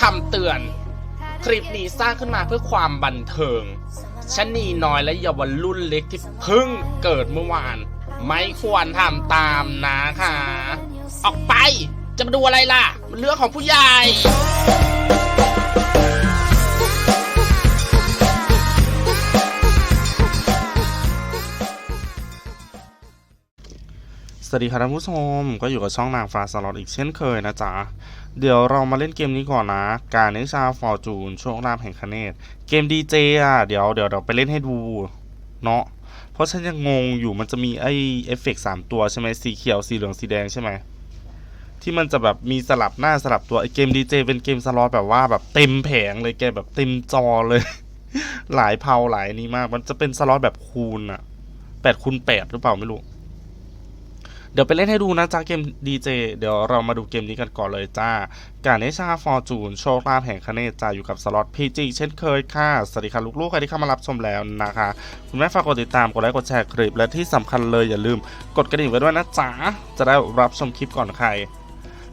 คำเตือน คลิปนี้สร้างขึ้นมาเพื่อความบันเทิงชนีน้อยและเยาวรุ่นเล็กที่เพิ่งเกิดเมื่อวาน ไม่ควรทำตามนะคะ ออกไป จะมาดูอะไรล่ะ มันเรื่องของผู้ใหญ่สวัสดีครับท่านผู้ชม ก็อยู่กับช่องนางฟ้าสล็อตอีกเช่นเคยนะจ๊ะ เดี๋ยวเรามาเล่นเกมนี้ก่อนนะ การนิชาฟอร์จูนโชคลาภแห่งคเนตเกมดีเจอะ เดี๋ยวเดี๋ยวเดี๋ยวไปเล่นให้ดู เนาะ เพราะฉันยังงงอยู่มันจะมีไอเอฟเฟกต์สามตัวใช่ไหมสีเขียวสีเหลืองสีแดงใช่ไหม ที่มันจะแบบมีสลับหน้าสลับตัวไอเกมดีเจเป็นเกมสล็อตแบบว่าแบบเต็มแผงเลยแกแบบเต็มจอเลย หลายเผาหลายนี้มาก มันจะเป็นสล็อตแบบคูณอะแปดคูณแปดหรือเปล่าไม่รู้ เดี๋ยวไปเล่นให้ดูนะจ้าเกมดีเจเดี๋ยวเรามาดูเกมนี้กันก่อนเลยจ้า การเนชาฟอร์จูนโชคลาภแห่งคเนตจ้าอยู่กับสล็อตพีจีเช่นเคยค่ะ สวัสดีค่ะลูกๆใครที่เข้ามารับชมแล้วนะคะ คุณแม่ฝากกดติดตามกดไลค์กดแชร์คลิป และที่สำคัญเลยอย่าลืมกดกระดิ่งไว้ด้วยนะจ๊ะจะได้รับชมคลิปก่อนใคร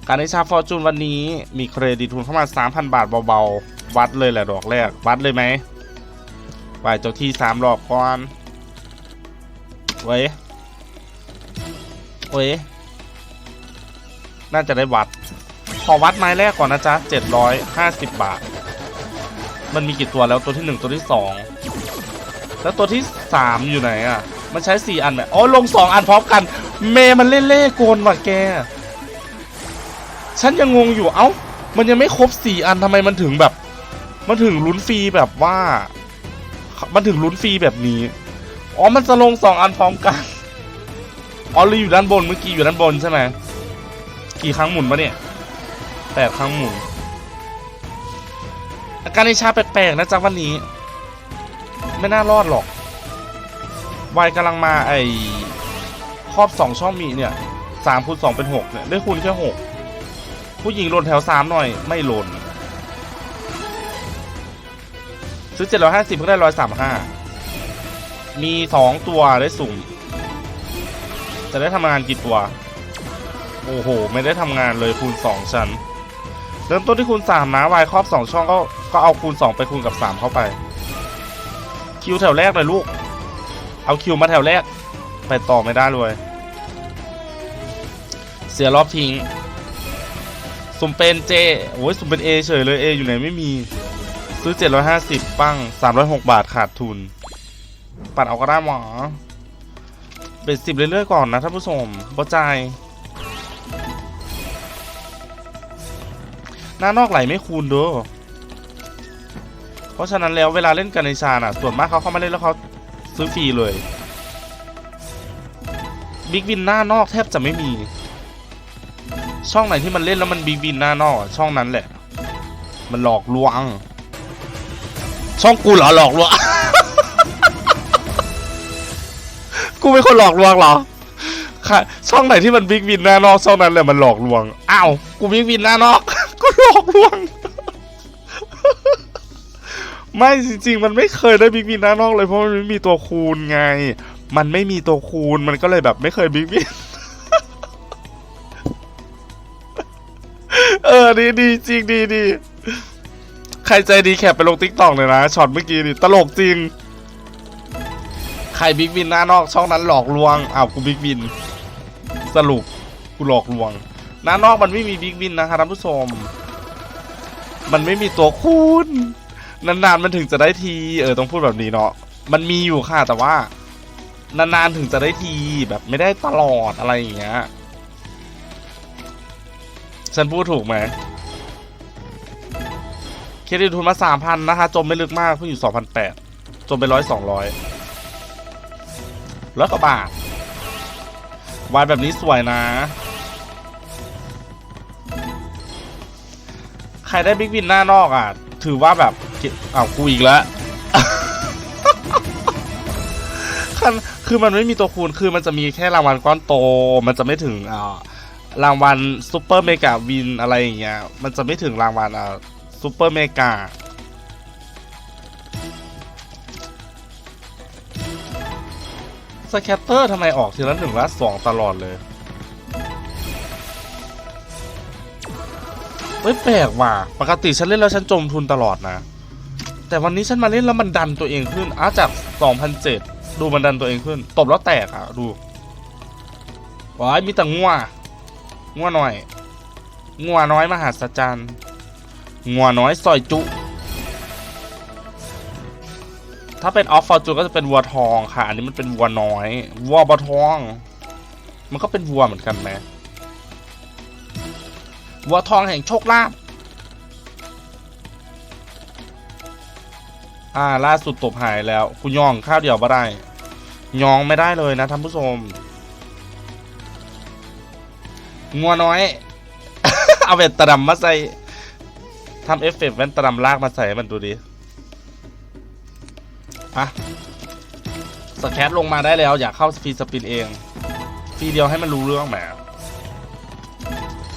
การเนชาฟอร์จูนวันนี้มีเครดิตทุนเข้ามา 3,000 บาทเบาๆ วัดเลยแหละดอกแรก วัดเลยไหมไหวเจ้าที่สามรอบก่อนไว้ เว้ย น่าจะได้วัด ขอวัดไม้แรกก่อนนะจ๊ะ750บาท มันมีกี่ตัวแล้วตัวที่1ตัวที่2แล้วตัวที่3อยู่ไหนอะ มันใช้4อันไหมอ๋อลง2อันพร้อมกัน เมมันเล่เล่โกนว่ะแก ฉันยังงงอยู่เอ้า มันยังไม่ครบ4อันทำไมมันถึงแบบ มันถึงลุ้นฟรีแบบว่า มันถึงลุ้นฟรีแบบนี้ อ๋อ มันจะลง2อันพร้อมกัน อ๋อเราอยู่ด้านบนเมื่อกี้อยู่ด้านบนใช่ไหมกี่ครั้งหมุนปะเนี่ยแปดครั้งหมุน อาการในชาแปลกๆนะจ๊ะวันนี้ ไม่น่ารอดหรอกวัยกำลังมาไอ้ครอบสองช่องมีเนี่ยสามคูณสองเป็นหกเนี่ยได้คูณแค่หกผู้หญิงหล่นแถวสามหน่อยไม่หล่นซื้อเจ็ดร้อยห้าสิบเพิ่งได้ร้อยสามห้ามีสองตัวได้สุ่ม จะได้ทำงานกี่ตัว โอ้โห ไม่ได้ทำงานเลยคูณสองชั้น เริ่มต้นที่คูณสามนะวายครอบสองช่องก็ก็เอาคูณสองไปคูณกับสามเข้าไป คิวแถวแรกเลยลูก เอาคิวมาแถวแรก ไปต่อไม่ได้เลย เสียรอบทิ้งสุ่มเป็นเจโอ้ยสุ่มเป็นเอเฉยเลยเออยู่ไหนไม่มี ซื้อ 750 ปั้ง 306 บาทขาดทุน ปัดเอาก็ได้หมอ เป็นสิบเรื่อยๆก่อนนะท่านผู้ชมบ่ใจายหน้านอกไหลไม่คูณเด้อเพราะฉะนั้นแล้วเวลาเล่นกันในชาน่ะ ส่วนมากเขาเข้ามาเล่นแล้วเขาซื้อฟรีเลยบิ๊กวินหน้านอกแทบจะไม่มี ช่องไหนที่มันเล่นแล้วมันบิ๊กวินหน้านอก ช่องนั้นแหละ มันหลอกลวง ช่องกูเหรอหลอกลวง กูเป็นคนหลอกลวงเหรอค่ะช่องไหนที่มันบิ๊กวินหน้านอกช่องนั้นแหละมันหลอกลวง อ้าว กูบิ๊กวินหน้านอกกูหลอกลวง ไม่จริง ๆ มันไม่เคยได้บิ๊กวินหน้านอกเลยเพราะมันไม่มีตัวคูณไง มันไม่มีตัวคูณมันก็เลยแบบไม่เคยบิ๊กวิน เออดีดีจริงดีดีใครใจดีแคปไปลงติ๊กต็อกเลยนะช็อตเมื่อกี้นี่ตลกจริง รบิ๊กวินหน้านอกช่องนั้นหลอกลวงอ้าวกูบิ๊กวิน สรุปกูหลอกลวงหน้านอกมันไม่มีบิ๊กวินนะครับท่านผู้ชม มันไม่มีตัวคูณนานๆมันถึงจะได้ทีเออต้องพูดแบบนี้เนาะมันมีอยู่ค่ะแต่ว่านานๆถึงจะได้ทีแบบไม่ได้ตลอดอะไรอย่างเงี้ยฉันพูดถูกไหมเครดิตทุนมาสามพันนะคะ จมไม่ลึกมากเพิ่งอยู่สองพันแปดจมไปร้อยสองร้อย ร้อยกว่าบาทวายแบบนี้สวยนะ ใครได้บิ๊กวินหน้านอกอะ ถือว่าแบบอ้าวกูอีกแล้วคันคือมันไม่มีตัวคูณคือมันจะมีแค่รางวัลก้อนโต มันจะไม่ถึงอ่ารางวัลซูเปอร์เมกาวินอะไรอย่างเงี้ย มันจะไม่ถึงรางวัลอ่าซูเปอร์เมกา สแคตเตอร์ทำไมออกทีละหนึ่งละสองตลอดเลย เฮ้ยแปลกว่ะ ปกติฉันเล่นแล้วฉันจมทุนตลอดนะ แต่วันนี้ฉันมาเล่นแล้วมันดันตัวเองขึ้นอ้าจาก 2,007 ดูมันดันตัวเองขึ้น ตบแล้วแตกอะ ดูว้ายมีแต่งัวงัวหน่อยงัวน้อยมหาศจรรย์งัวน้อยซอยจุ ถ้าเป็นออฟฟอร์จูนก็จะเป็นวัวทองค่ะ อันนี้มันเป็นวัวน้อย วัวบอทอง มันก็เป็นวัวเหมือนกันไหมวัวทองแห่งโชคลาภอ่าล่าสุดตบหายแล้วกูย่องข้าวเดียวบ่ได้ยองไม่ได้เลยนะท่านผู้ชมงัวน้อย เอาแว่นตาดำมาใส่ทำเอฟเฟกต์แว่นตาดำลากมาใส่มันดูดิ อะสแคตลงมาได้แล้วอยากเข้าฟรีสปินเองฟรีเดียวให้มันรู้เรื่องแหม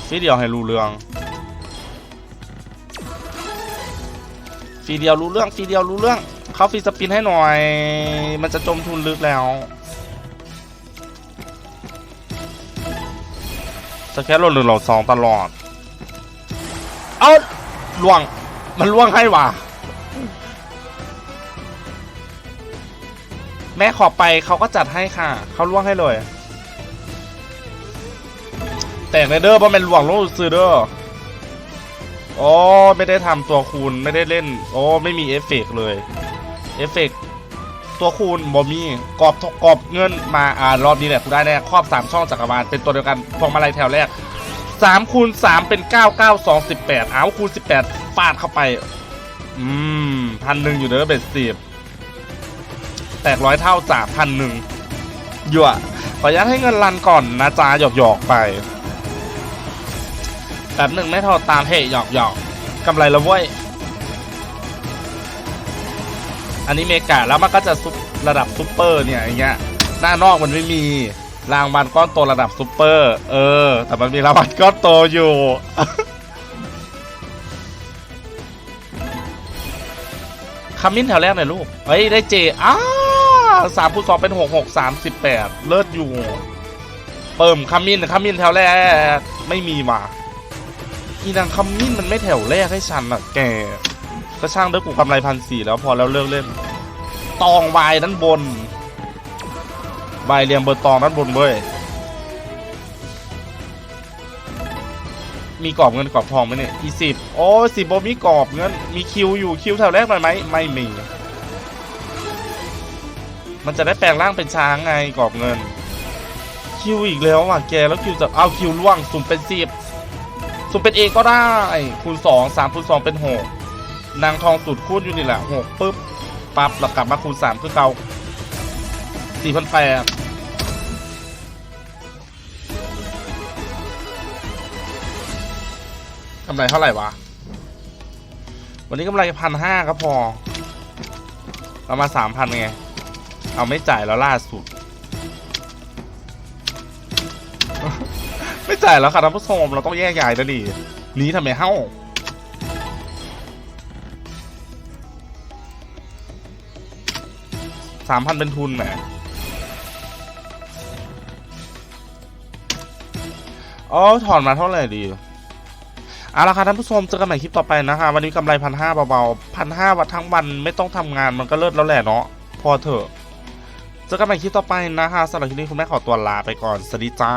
ฟรีเดียวให้รู้เรื่องฟรีเดียวรู้เรื่องฟรีเดียวรู้เรื่อง เข้าฟรีสปินให้หน่อย มันจะจมทุนลึกแล้วสแคตลงหนึ่งหลงสองตลอด เอาล่วง มันล่วงให้ว่ะ แม่ขอไปเขาก็จัดให้ค่ะ เขาล่วงให้เลย แต่ในเด้อเพราะมันล่วงลงซื้อเด้อโอ้ไม่ได้ทำตัวคูณไม่ได้เล่น โอ้ไม่มีเอฟเฟกต์เลย เอฟเฟกต์ตัวคูณบอมีกรอบกรอบเงินมาอ่ารอบนี้แหละกูได้แน่ครอบสามช่องจักรวาลเป็นตัวเดียวกันพวงมาลัยแถวแรกสามคูณสามเป็นเก้าเก้าสองสิบแปดเอาคูณสิบแปดฟาดเข้าไป อืมพันหนึ่งอยู่เด้อเบ็ดสิบ ตกร้อยเท่าจากพันหนึ่งหยวะขออนุญาตให้เงินรันก่อนนะจ๊ะหยอกหยอกๆไปแบบหนึ่งไม่เท่าตามเฮ้หยอกหยอกกำไรและเว้ยอันนี้เมกะแล้วมันก็จะซุประดับซุปเปอร์เนี่ยอย่างเงี้ยหน้านอกมันไม่มีรางวัลก้อนโตระดับซุปเปอร์ เออ แต่มันมีรางวัลก้อนโตอยู่คำมิ้นแถวแรกหน่อยลูก เฮ้ย ได้เจ อ้า สามคูณสองเป็นหกหกสามสิบแปดเลิศอยู่ เปิ่มคำมิ้นคำมิ้นแถวแรก ไม่มีมาอีนางคำมิ้นมันไม่แถวแรกให้ฉันอะ แก ก็ช่างด้กูกำไรพันสี่แล้วพอแล้วเลิกเล่น ตองวายด้านบนวายเรียงเบอร์ตองด้านบนเว้ยมีกรอบเงินกรอบทองไหมเนี่ยอีสิบโอ้สิบโบมีกรอบเงิน มีคิวอยู่คิวแถวแรกหน่อยไหม ไม่มี มันจะได้แปลงร่างเป็นช้างไงกรอบเงิน คิวอีกแล้วอะแกแล้วคิวจะเอาคิวล่วงสุ่มเป็นสิบสุ่มเป็นเอก็ได้ คูณสองสามคูณสองเป็นหกนางทองสุดคูณอยู่นี่แหละหกปุ๊บปั๊บแล้วกลับมาคูณสามคือเก่าสี่พันแปดกำไรเท่าไหร่วะ วันนี้กำไรพันห้าก็พอ เรามาสามพันไง เอาไม่จ่ายแล้วล่าสุด ไม่จ่ายแล้วค่ะท่านผู้ชมเราต้องแยกย้ายแล้วดิหนี้ทำไมเฮ้าสามพันเป็นทุนแหมอ๋อถอนมาเท่าไหร่ดีเอาละค่ะท่านผู้ชมเจอกันใหม่คลิปต่อไปนะคะ วันนี้กำไรพันห้าเบาๆพันห้าวันทั้งวันไม่ต้องทำงานมันก็เลิศแล้วแหละเนาะพอเถอะ เจอกันใหม่คลิปต่อไปนะคะสำหรับคลิปนี้คุณแม่ขอตัวลาไปก่อน สวัสดีจ้า